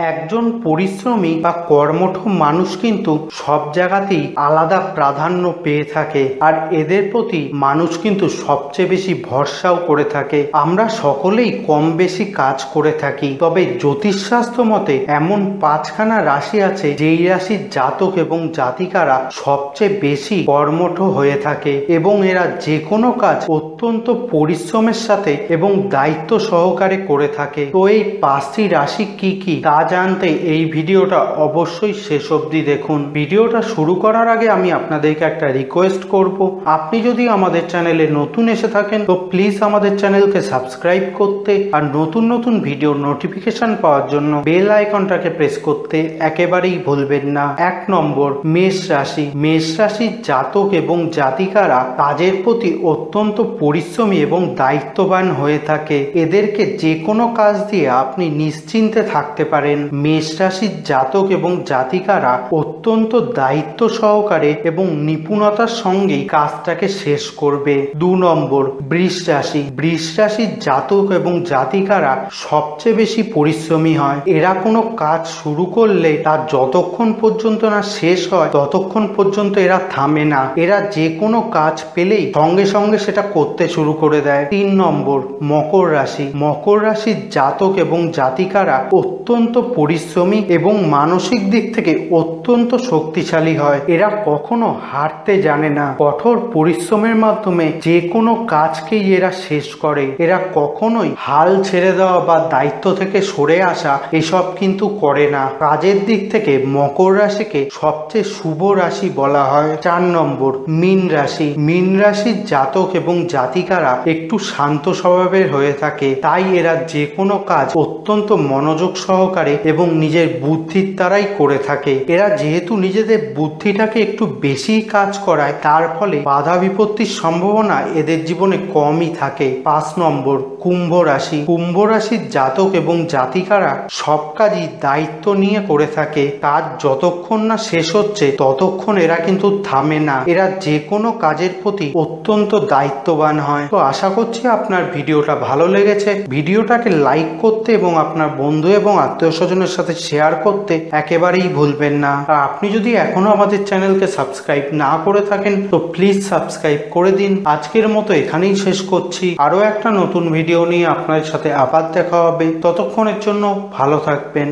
একজন পরিশ্রমী বা কর্মঠ মানুষ কিন্তু সব জায়গাতেই আলাদা প্রাধান্য পেয়ে থাকে। আর এদের প্রতি মানুষ কিন্তু সবচেয়ে বেশি ভরসাও করে থাকে। আমরা সকলেই কম বেশি কাজ করে থাকি। তবে জ্যোতিষশাস্ত্র মতে এমন পাঁচখানা রাশি আছে যেই রাশির জাতক এবং জাতিকারা সবচেয়ে বেশি কর্মঠ হয়ে থাকে এবং এরা যে কোনো কাজ অত্যন্ত পরিশ্রমের সাথে এবং দায়িত্ব সহকারে করে থাকে। তো এই পাঁচটি রাশি কি কি তা জানতে এই ভিডিওটা অবশ্যই শেষ অবধি দেখুন। ভিডিওটা শুরু করার আগে আমি আপনাদেরকে একটা রিকোয়েস্ট করব। আপনি যদি আমাদের চ্যানেলে নতুন এসে থাকেন, তো প্লিজ আমাদের চ্যানেলকে সাবস্ক্রাইব করতে আর নতুন নতুন ভিডিও নোটিফিকেশন পাওয়ার জন্য বেল আইকনটাকে প্রেস করতে একেবারেই ভুলবেন না। এক নম্বর, মেষ রাশি। মেষ রাশির জাতক এবং জাতিকারা কাজের প্রতি অত্যন্ত পরিশ্রমী এবং দায়িত্ববান হয়ে থাকে। এদেরকে যে কোনো কাজ দিয়ে আপনি নিশ্চিন্তে থাকতে পারেন। মেষ রাশির জাতক এবং জাতিকারা অত্যন্ত দায়িত্ব সহকারে এবং নিপুণতার সঙ্গেই কাজটাকে শেষ করবে। দু নম্বর বৃষ রাশি বৃষ রাশির জাতক এবং জাতিকারা সবচেয়ে বেশি পরিশ্রমী হয়। এরা কোনো কাজ শুরু করলে তার যতক্ষণ পর্যন্ত না শেষ হয়, ততক্ষণ পর্যন্ত এরা থামে না। এরা যে কোনো কাজ পেলেই সঙ্গে সঙ্গে সেটা করতে শুরু করে দেয়। তিন নম্বর, মকর রাশি। মকর রাশির জাতক এবং জাতিকারা অত্যন্ত পরিশ্রমী এবং মানসিক দিক থেকে অত্যন্ত শক্তিশালী হয়। এরা কখনো হারতে জানে না। কঠোর পরিশ্রমের মাধ্যমে যে কোনো কাজকেই এরা শেষ করে। এরা কখনোই হাল ছেড়ে দেওয়া বা দায়িত্ব থেকে সরে আসা এসব কিন্তু করে না। কাজের দিক থেকে মকর রাশিকে সবচেয়ে শুভ রাশি বলা হয়। চার নম্বর, মীন রাশি। মীন রাশির জাতক এবং জাতিকারা একটু শান্ত স্বভাবের হয়ে থাকে। তাই এরা যে কোনো কাজ অত্যন্ত মনোযোগ সহকারে এবং নিজের বুদ্ধির দ্বারাই করে থাকে। এরা যেহেতু নিজেদের বুদ্ধিটাকে একটু বেশি কাজ করায়, তার ফলে বাধা বিপত্তির সম্ভাবনা এদের জীবনে কমই থাকে। পাঁচ নম্বর, কুম্ভ রাশি। কুম্ভ রাশির জাতক এবং জাতিকারা সব কাজই দায়িত্ব নিয়ে করে থাকে। কাজ যতক্ষণ না শেষ হচ্ছে, ততক্ষণ এরা কিন্তু থামে না। এরা যে কোনো কাজের প্রতি অত্যন্ত দায়িত্ববান হয়। তো আশা করছি আপনার ভিডিওটা ভালো লেগেছে। ভিডিওটাকে লাইক করতে এবং আপনার বন্ধু এবং আত্মীয় স্বজনের সাথে শেয়ার করতে একেবারেই ভুলবেন না। আর আপনি যদি এখনও আমাদের চ্যানেলকে সাবস্ক্রাইব না করে থাকেন, তো প্লিজ সাবস্ক্রাইব করে দিন। আজকের মতো এখানেই শেষ করছি। আরও একটা নতুন ভিডিও নিয়ে আপনার সাথে আবার দেখা হবে। ততক্ষণের জন্য ভালো থাকবেন।